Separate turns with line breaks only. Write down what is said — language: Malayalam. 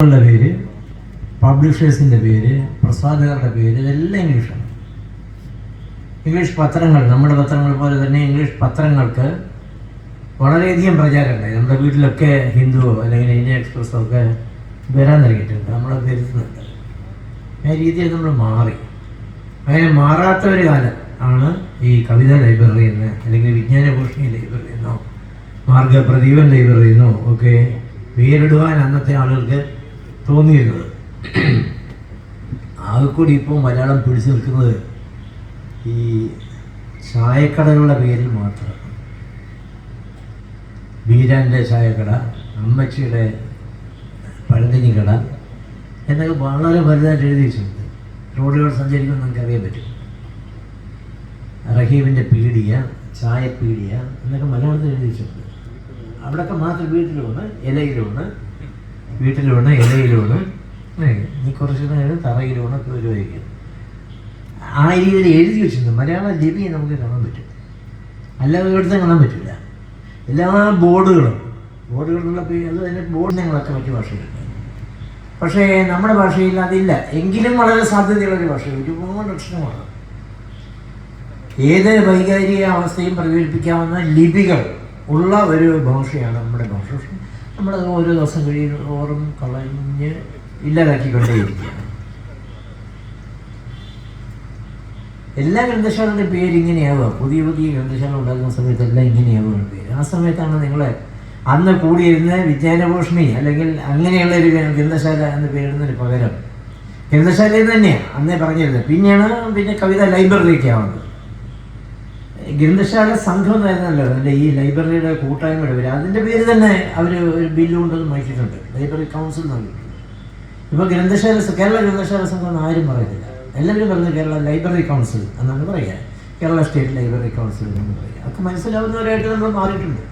ങ്ങളുടെ പേര് പബ്ലിഷേഴ്സിന്റെ പേര് പ്രസാധകരുടെ പേര് ഇതെല്ലാം ഇംഗ്ലീഷാണ്. ഇംഗ്ലീഷ് പത്രങ്ങൾ നമ്മുടെ പത്രങ്ങൾ പോലെ തന്നെ ഇംഗ്ലീഷ് പത്രങ്ങൾക്ക് വളരെയധികം പ്രചാരമുണ്ടായി. നമ്മുടെ വീട്ടിലൊക്കെ ഹിന്ദുവോ അല്ലെങ്കിൽ ഇന്ത്യ എക്സ്പ്രസ്സോ ഒക്കെ വരാൻ നൽകിയിട്ടുണ്ട് നമ്മൾ വരുത്തുന്നുണ്ട് ആ രീതിയിൽ നമ്മൾ മാറി. അങ്ങനെ മാറാത്ത ഒരു കാലം ആണ് ഈ കവിതാ ലൈബ്രറി എന്ന് അല്ലെങ്കിൽ വിജ്ഞാനഭൂഷണി ലൈബ്രറി എന്നോ മാർഗ പ്രദീപൻ ലൈബ്രറി എന്നോ ഒക്കെ പേരിടുവാൻ അന്നത്തെ ആളുകൾക്ക് തോന്നിയിരുന്നത്. ആകെക്കൂടി ഇപ്പോൾ മലയാളം പിടിച്ചു നിൽക്കുന്നത് ഈ ചായക്കടകളുടെ പേരിൽ മാത്രം. ബീരാന്റെ ചായക്കട അമ്മച്ചിയുടെ പഴന്തനി കട എന്നൊക്കെ വളരെ വലുതായിട്ട് എഴുതി വെച്ചിട്ടുണ്ട് റോഡുകൾ സഞ്ചരിക്കുമ്പോൾ നമുക്ക് അറിയാൻ പറ്റും. റഹീമിന്റെ പീഡിയ ചായ പീഡിയ എന്നൊക്കെ മലയാളത്തിൽ എഴുതി വെച്ചിട്ടുണ്ട് അവിടെയൊക്കെ മാത്രം വീട്ടിലൊന്ന് ഇലയിലുമാണ് വീട്ടിലുമാണ് ഇലയിലുമാണ് ഏ, നീ കുറച്ച് നേരം തറയിലുമാണ് ഒക്കെ വരുമായിരിക്കും ആ രീതിയിൽ എഴുതി വെച്ചിട്ടുണ്ട്. മലയാള ലിപി നമുക്ക് കാണാൻ പറ്റും. അല്ലാതെ ഇവിടുത്തെ കാണാൻ പറ്റില്ല എല്ലാ ബോർഡുകളും ബോർഡുകളുള്ള പേര് അത് തന്നെ ബോർഡ് ഞങ്ങളൊക്കെ മറ്റു ഭാഷയിലുണ്ട്. പക്ഷേ നമ്മുടെ ഭാഷയിൽ അതില്ല. എങ്കിലും വളരെ സാധ്യതയുള്ള ഒരു ഭാഷ. ഒരുപാട് അക്ഷരമാണ് ഏത് വൈകാരിക അവസ്ഥയും പ്രകടിപ്പിക്കാവുന്ന ലിപികൾ ഉള്ള ഒരു ഭാഷയാണ് നമ്മുടെ ഭാഷ. നമ്മളത് ഓരോ ദിവസം കഴിയുന്നതോറും കളഞ്ഞ് ഇല്ലാതാക്കിക്കൊണ്ടേയിരിക്കുകയാണ് എല്ലാ ഗ്രന്ഥശാലയുടെ പേര് ഇങ്ങനെയാവുക. പുതിയ പുതിയ ഗ്രന്ഥശാല ഉണ്ടാക്കുന്ന സമയത്ത് എല്ലാം ഇങ്ങനെയാവുകയാണ് പേര് ആ സമയത്താണ് നിങ്ങൾ അന്ന് കൂടിയിരുന്ന വിജ്ഞാനഭൂഷണി അല്ലെങ്കിൽ അങ്ങനെയുള്ള ഒരു ഗ്രന്ഥശാല എന്ന് പേരിടുന്നതിന് പകരം ഗ്രന്ഥശാലയിൽ തന്നെയാണ് അന്നേ പറഞ്ഞിരുന്നത്. പിന്നെയാണ് പിന്നെ കവിത ലൈബ്രറിയൊക്കെ ആവുന്നത്. ഗ്രന്ഥശാല സംഘം എന്നായിരുന്നല്ലോ അതിന്റെ ഈ ലൈബ്രറിയുടെ കൂട്ടായ്മയുടെ പേര്. അതിന്റെ പേര് തന്നെ അവർ ഒരു ബില്ല് കൊണ്ടൊന്ന് മാറ്റിയിട്ടുണ്ട്. ലൈബ്രറി കൗൺസിൽ നൽകിയിട്ടുണ്ട് ഇപ്പോൾ ഗ്രന്ഥശാല കേരള ഗ്രന്ഥശാല സംഘം എന്ന് ആരും പറയുന്നില്ല എല്ലാവരും പറയുന്നത് കേരള ലൈബ്രറി കൗൺസിൽ എന്നാണ് പറയുക. കേരള സ്റ്റേറ്റ് ലൈബ്രറി കൗൺസിൽ എന്ന് പറയുക. അതൊക്കെ മനസ്സിലാവുന്നവരായിട്ട് നമ്മൾ മാറിയിട്ടുണ്ട്.